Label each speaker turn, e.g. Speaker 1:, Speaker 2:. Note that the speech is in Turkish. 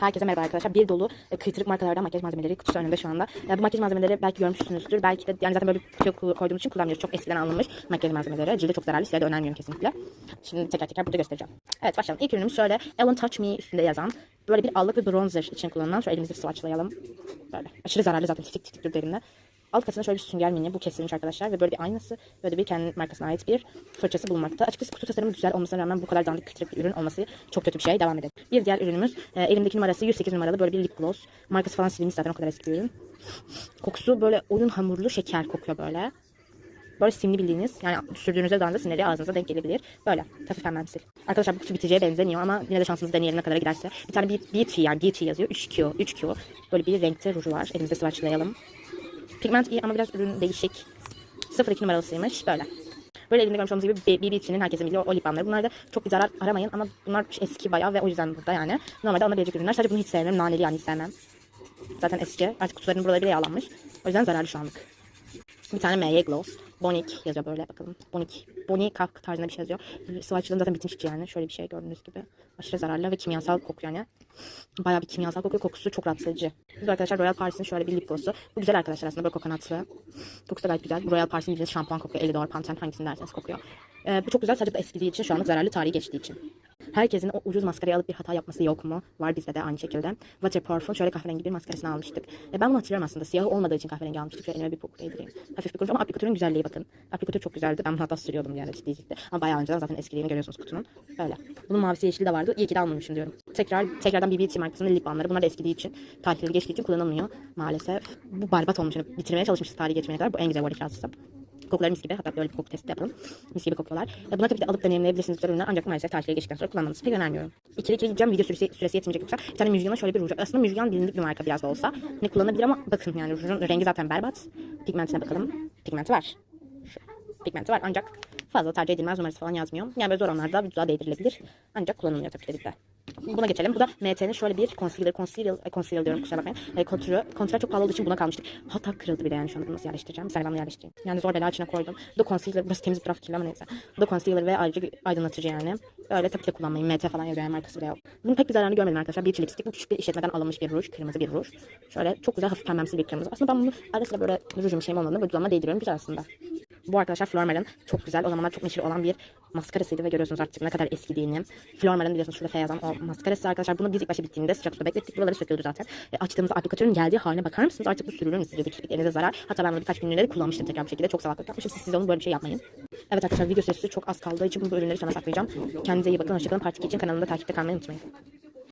Speaker 1: Herkese merhaba arkadaşlar. Bir dolu e, kıytırık markalardan makyaj malzemeleri kutusu önümde şu anda. E, bu makyaj malzemeleri belki görmüşsünüzdür. Belki de yani zaten böyle kutuya ko- koyduğum için kullanmıyoruz. Çok eskiden alınmış makyaj malzemeleri. Cilde çok zararlı. Size de önermiyorum kesinlikle. Şimdi tekrar tekrar burada göstereceğim. Evet başlayalım. İlk ürünümüz şöyle Ellen Touch Me üstünde yazan böyle bir allık ve bronzer için kullanılan. Şöyle elimizi swatchlayalım. Böyle. Aşırı zararlı zaten tiftik tiftik durduğunda. Alt katında şöyle bir sünger mini bu kesilmiş arkadaşlar ve böyle bir aynası böyle bir kendi markasına ait bir fırçası bulunmakta. Açıkçası kutu tasarımı güzel olmasına rağmen bu kadar dandik küçük bir ürün olması çok kötü bir şey. Devam edelim. Bir diğer ürünümüz e, elimdeki numarası 108 numaralı böyle bir lip gloss. Markası falan silinmiş zaten o kadar eski bir ürün. Kokusu böyle oyun hamurlu şeker kokuyor böyle. Böyle simli bildiğiniz yani sürdüğünüzde daha da sinirli ağzınıza denk gelebilir. Böyle hafif pembensil. Arkadaşlar bu kutu biteceğe benzemiyor ama yine de şansınızı deneyelim ne kadar giderse. Bir tane beauty yani beauty yazıyor. 3Q, 3Q. Böyle bir renkte ruju var. Elimizde swatchlayalım. Pigment iyi ama biraz ürün değişik. 02 numaralısıymış. Böyle. Böyle elimde görmüş olduğunuz gibi BBC'nin herkesin bildiği o lip balmları. Bunlar da çok bir zarar aramayın ama bunlar eski bayağı ve o yüzden burada yani. Normalde alınabilecek ürünler. Sadece bunu hiç sevmem. Naneli yani hiç sevmem. Zaten eski. Artık kutularının buraları bile yağlanmış. O yüzden zararlı şu anlık. Bir tane MY Gloss. Bonik yazıyor böyle bakalım. Bonik. Bonik kak tarzında bir şey yazıyor. Swatch'lığım zaten bitmiş yani. Şöyle bir şey gördüğünüz gibi. Aşırı zararlı ve kimyasal kokuyor yani. Bayağı bir kimyasal kokuyor. Kokusu çok rahatsız edici. Bu arkadaşlar Royal Paris'in şöyle bir lip glossu. Bu güzel arkadaşlar aslında böyle kokonatlı. Kokusu da gayet güzel. Royal Paris'in bildiğiniz şampuan kokuyor. Elidor, Pantene hangisini derseniz kokuyor. Ee, bu çok güzel sadece eskidiği için şu anlık zararlı tarihi geçtiği için. Herkesin o ucuz maskarayı alıp bir hata yapması yok mu? Var bizde de aynı şekilde. Waterproof'un şöyle kahverengi bir maskarasını almıştık. E, ben bunu hatırlıyorum aslında. Siyahı olmadığı için kahverengi almıştık. Şöyle elime bir pok değdireyim. Hafif bir kuruş ama aplikatörün güzelliği bakın. Aplikatör çok güzeldi. Ben bunu hatta sürüyordum yani ciddi ciddi. Ama bayağı önceden zaten eskiliğini görüyorsunuz kutunun. Böyle. Bunun mavisi yeşili de vardı. İyi ki de almamışım diyorum. Tekrar tekrardan BBT markasının lip balmları. Bunlar da eskidiği için, tarihleri geçtiği için kullanılmıyor maalesef. Bu berbat olmuş. Yani bitirmeye çalışmışız tarihi geçmeye kadar. Bu en güzel bu ikilası. Kokuları mis gibi. Hatta böyle bir koku testi yapalım. Mis gibi kokuyorlar. E, bunları tabii ki de alıp deneyimleyebilirsiniz ürünler. Ancak maalesef tarihleri geçtikten sonra kullanmanızı pek önermiyorum. İkili ikili gideceğim. Video süresi, süresi yetmeyecek yoksa. Bir tane Müjgan'a şöyle bir ruj. Aslında Müjgan bilindik bir marka biraz da olsa. Ne kullanabilir ama bakın yani rujun rengi zaten berbat. Pigmentine bakalım. Pigmenti var. Pigmenti var ancak fazla tercih edilmez numarası falan yazmıyor. Yani böyle zor anlarda vücuda değdirilebilir. Ancak kullanılmıyor tabii ki de bizde. Buna geçelim. Bu da MT'nin şöyle bir concealer, concealer, e, concealer diyorum kusura bakmayın. E, kontürü, kontürü çok pahalı olduğu için buna kalmıştık. Hatta kırıldı bile yani şu anda nasıl yerleştireceğim. Bir ben bunu yerleştireyim. Yani zor bela içine koydum. Da concealer, burası temiz bir taraf kirli ama neyse. Da concealer ve ayrıca aydınlatıcı yani. Öyle tabii ki de kullanmayın. MT falan yazıyor yani markası bile yok. Bunun pek bir zararını görmedim arkadaşlar. Bir lipstick bu küçük bir işletmeden alınmış bir ruj. Kırmızı bir ruj. Şöyle çok güzel hafif pembemsi bir kırmızı. Aslında ben bunu ara sıra böyle rujum şeyim olmadığında böyle dudağıma değdiriyorum. Güzel aslında. Bu arkadaşlar Flormar'ın çok güzel o zamanlar çok meşhur olan bir maskarasıydı ve görüyorsunuz artık ne kadar eskidiğini. Flormar'ın biliyorsunuz şurada F yazan o maskarası arkadaşlar. Bunu biz ilk başta bittiğinde sıcak suda beklettik. Buraları söküldü zaten. E, açtığımızda aplikatörün geldiği haline bakar mısınız? Artık bu sürülür mü sizce de kirpiklerinize zarar. Hatta ben bunu birkaç günlüğüne kullanmıştım tekrar bir şekilde. Çok salaklık yapmışım. Siz, siz onu böyle bir şey yapmayın. Evet arkadaşlar video süresi çok az kaldığı için bu ürünleri sona saklayacağım. Kendinize iyi bakın. Hoşçakalın. Part 2 için kanalımda takipte kalmayı unutmayın.